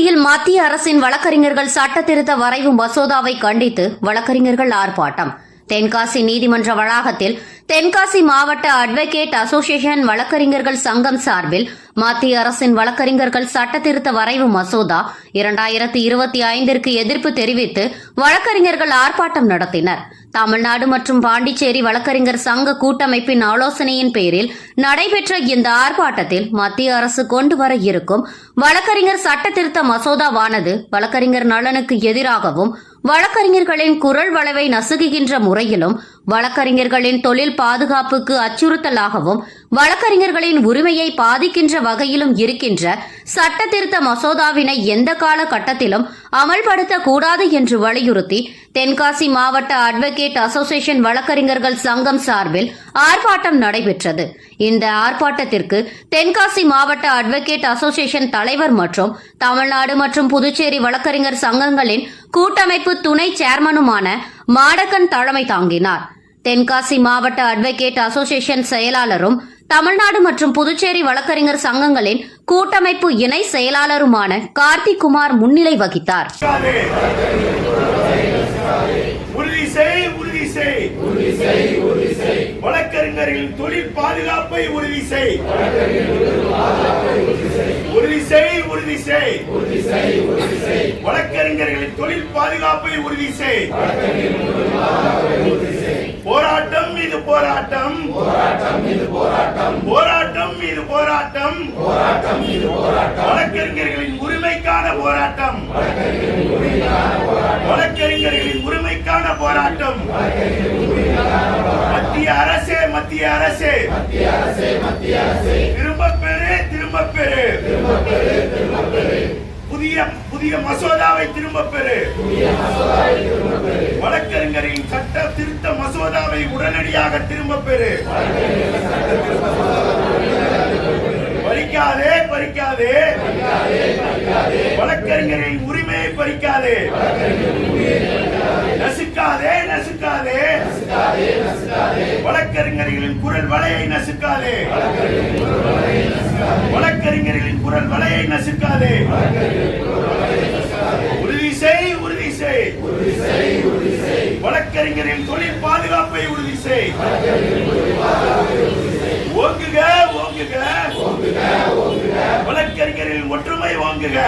மத்திய அரசின் வழக்கறிஞர்கள் சட்ட திருத்த வரைவு மசோதாவை கண்டித்து வழக்கறிஞர்கள் ஆர்ப்பாட்டம். தென்காசி நீதிமன்ற வளாகத்தில் தென்காசி மாவட்ட அட்வொகேட் அசோசியேஷன் வழக்கறிஞர்கள் சங்கம் சார்பில் மத்திய அரசின் வழக்கறிஞர்கள் சட்டத்திருத்த வரைவு மசோதா இரண்டாயிரத்தி இருபத்தி ஐந்திற்கு எதிர்ப்பு தெரிவித்து வழக்கறிஞர்கள் ஆர்ப்பாட்டம் நடத்தினர். தமிழ்நாடு மற்றும் பாண்டிச்சேரி வழக்கறிஞர் சங்க கூட்டமைப்பின் ஆலோசனையின் பேரில் நடைபெற்ற இந்த ஆர்ப்பாட்டத்தில் மத்திய அரசு கொண்டு வர இருக்கும் வழக்கறிஞர் சட்டத்திருத்த மசோதாவானது வழக்கறிஞர் நலனுக்கு எதிராகவும் வழக்கறிஞர்களின் குரல் வளவை நசுகுகின்ற முறையிலும் வழக்கறிஞர்களின் தொழில் பாதுகாப்புக்கு அச்சுறுத்தலாகவும் வழக்கறிஞர்களின் உரிமையை பாதிக்கின்ற வகையிலும் இருக்கின்ற சட்ட திருத்த மசோதாவினை எந்த கால கட்டத்திலும் அமல்படுத்தக்கூடாது என்று வலியுறுத்தி தென்காசி மாவட்ட அட்வொகேட் அசோசியேஷன் வழக்கறிஞர்கள் சங்கம் சார்பில் ஆர்ப்பாட்டம் நடைபெற்றது. இந்த ஆர்ப்பாட்டத்திற்கு தென்காசி மாவட்ட அட்வொகேட் அசோசியேஷன் தலைவர் மற்றும் தமிழ்நாடு மற்றும் புதுச்சேரி வழக்கறிஞர் சங்கங்களின் கூட்டமைப்பு துணை சேர்மனுமான மாடக்கன் தலைமை தாங்கினார். தென்காசி மாவட்ட அட்வொகேட் அசோசியேஷன் செயலாளரும் தமிழ்நாடு மற்றும் புதுச்சேரி வழக்கறிஞர் சங்கங்களின் கூட்டமைப்பு இணை செயலாளருமான கார்த்திக் குமார் முன்னிலை வகித்தார். உறுதி செய் உறுதி செய். வழக்கறிஞர்களின் தொழில் பாதுகாப்பை உறுதி செய். உறுதி செய் உறுதி செய். வழக்கறிஞர்களின் தொழில் பாதுகாப்பை உறுதி செய். போராட்டம் மீது போராட்டம். போராட்டம் மீது போராட்டம். போராட்டம் மீது போராட்டம் போராட்டம் மீது போராட்டம் வழக்கறிஞர்களின் உரிமைக்கான போராட்டம். வழக்கறிஞர்களின் உரிமைக்கான போராட்டம். மத்திய அரசே மத்திய அரசே. மத்திய அரசே மத்திய பெறு திரும்ப பெறு புதிய புதிய மசோதாவை திரும்ப பெறு. வழக்கறிஞரின் சட்ட திருத்த மசோதாவை உடனடியாக திரும்ப பெறு. பறிக்காதே பறிக்காதே. வழக்கறிஞரின் உரிமையை பறிக்காதே. நசுக்காதே நசுக்காதே. வழக்கறிஞர்களின் குரல் வலையை நசுக்காதே. வழக்கறிஞர்களின் குரல் வலையை நசுக்காதே. உறுதி செய் உறுதி செய் வழக்கறிஞரின் தொழில் பாதுகாப்பை உறுதி செய் ஓங்குக ஓங்குக. வழக்கறிஞரின் ஒற்றுமை ஓங்குக